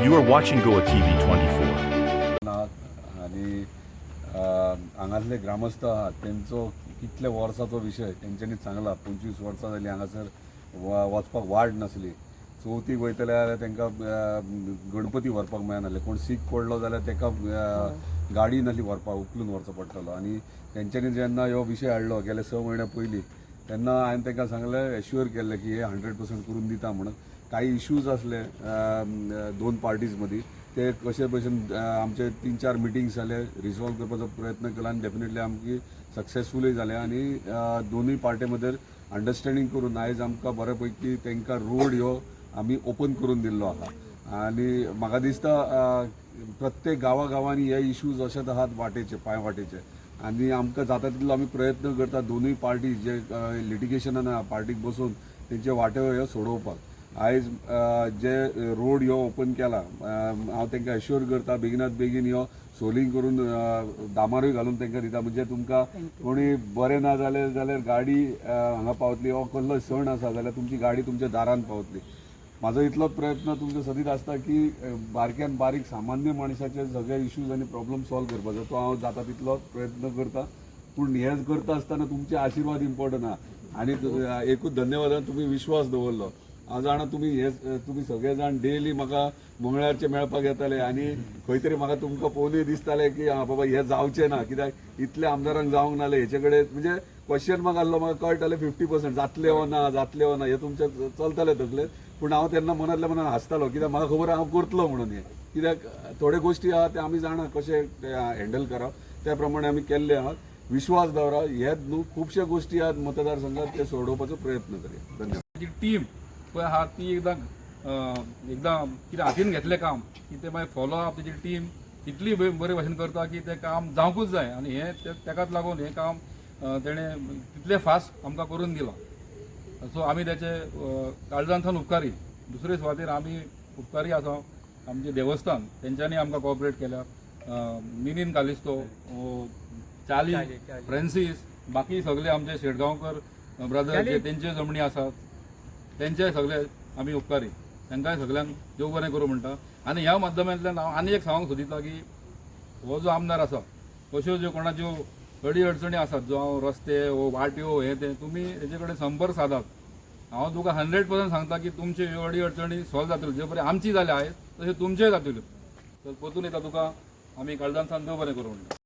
You are watching Goa TV 24. आणि हांगासले ग्रामस्थ आहात तेंचो कितले वर्साचो विशय तेंच्यांनी सांगला पंचवीस वर्सां जालीं हांगासर वचपाक वाड नासली. चवथीक वयतले जाल्यार तांकां गणपती व्हरपाक मेळनासले कोण सीख पडलो जाल्यार ताका गाडी नासली व्हरपाक उखलून व्हरचो पडटलो. आनी तेंच्यांनी जेन्ना हो विशय हाडलो गेले स म्हयन्या पयलीं तेन्ना हांवें तांकां सांगलें एश्युअर केल्लें की हे हंड्रेड पर्संट करून दिता म्हणून काही इश्यूज असले दोन पार्टीज मदीं ते कशे भशेन आमचे तीन चार मिटींग्स जाले रिजॉल्व करपाचो प्रयत्न केला आनी डेफिनेटली आमची सक्सेसफुलूय जाले आनी दोनूय पार्टी मदीं अंडरस्टँडींग करून आयज आमकां बऱ्या पैकी तांकां रोड ह्यो आमी ओपन करून दिल्लो आहा आनी म्हाका दिसता प्रत्येक गांवा गांवांनी हे इश्यूज अशेच आहात वाटेचे पांय वाटेचे आनी आमकां जाता तितलो आमी प्रयत्न करता दोनूय पार्टी जे लिटिगेशनान पार्टीक बसून तेंचे वाट्यो ह्यो सोडोवपाक. आयज जे रोड ह्यो ओपन केला हांव तांकां एश्युअर करता बेगिनात बेगीन ह्यो सोलिंग करून दामारूय घालून तांकां दिता. म्हणजे तुमकां कोणी बरें ना जालें जाल्यार गाडी हांगा पावतली हो कसलो सण आसा जाल्यार तुमची गाडी तुमच्या दारान पावतली. म्हाजो इतलोच प्रयत्न तुमचे सदीत आसता की बारक्यान बारीक सामान्य मनशाचे सगळे इश्यूज आनी प्रॉब्लेम सॉल्व करपाचो तो हांव जाता तितलोच प्रयत्न करता पूण हे करता आसतना तुमचे आशिर्वाद इम्पॉर्टंट आहा आनी एकूच धन्यवाद तुमी विश्वास दवरलो हांव जाणा तुमी हे तुमी सगळे जाण डेली म्हाका मंगळारचे मेळपाक येताले आनी खंय तरी म्हाका तुमकां पळोवनूय दिसताले की हा बाबा हे जावचें ना. कित्याक इतले आमदारांक जावंक नाले. हेचे कडेन म्हणजे क्वेश्चन म्हाका आसलो म्हाका कळटाले फिफ्टी पर्संट जातले हो ना जातले हो ना. हे तुमचे चलताले तकले पूण हांव तेन्ना मनांतल्या मनांत हांसतालो कित्याक म्हाका खबर हांव करतलो म्हणून हे. कित्याक थोड्यो गोश्टी आहा ते आमी जाणा कशे हँडल करप त्या प्रमाणे आमी केल्ले आहात. विश्वास दवरा हेच न्हू खुबश्यो गोश्टी आहात मतदारसंघात ते सोडोवपाचो प्रयत्न करया. धन्यवाद. टीम पळय आहा ती एकदां एकदां कितें हातीन घेतलें काम की ते मागीर फॉलो आप तेजी टीम इतली बरे भाशेन करता की तें काम जावंकूच जाय. आनी हें तेकाच लागून हें काम तेणें तितलें फास्ट आमकां करून दिलां. सो आमी तेचे अं, काळजांतल्यान उपकारी दुसरे सुवातेर आमी उपकारी आसा आमचे देवस्थान तेंच्यांनी आमकां कॉपरेट केल्या मिनीन कालिस्तो चाली फ्रांसीस बाकी सगळे आमचे शेटगांवकर ब्रदर जे तेंचे जमणी आसात तेंचे सगळे आमी उपकारी. तांकांय सगळ्यांक देव बरें करूं म्हणटा. आनी ह्या माध्यमांतल्यान हांव आनी एक सांगूंक सोदिता की हो जो आमदार आसा अश्यो ज्यो कोणाच्यो अडी अडचणी आसात जो रस्ते वो वाट्यो हे ते तुमी हेजे कडेन संपर्क सादात हांव तुका हंड्रेड पर्संट सांगता की तुमच्यो ह्यो अडी अडचणी सॉल्व जातल्यो जे बरें आमची जाल्या आयज तशें तुमचेय जातल्यो तर परतून येता तुका. आमी काळजांतल्यान देव बरें करूं म्हणटा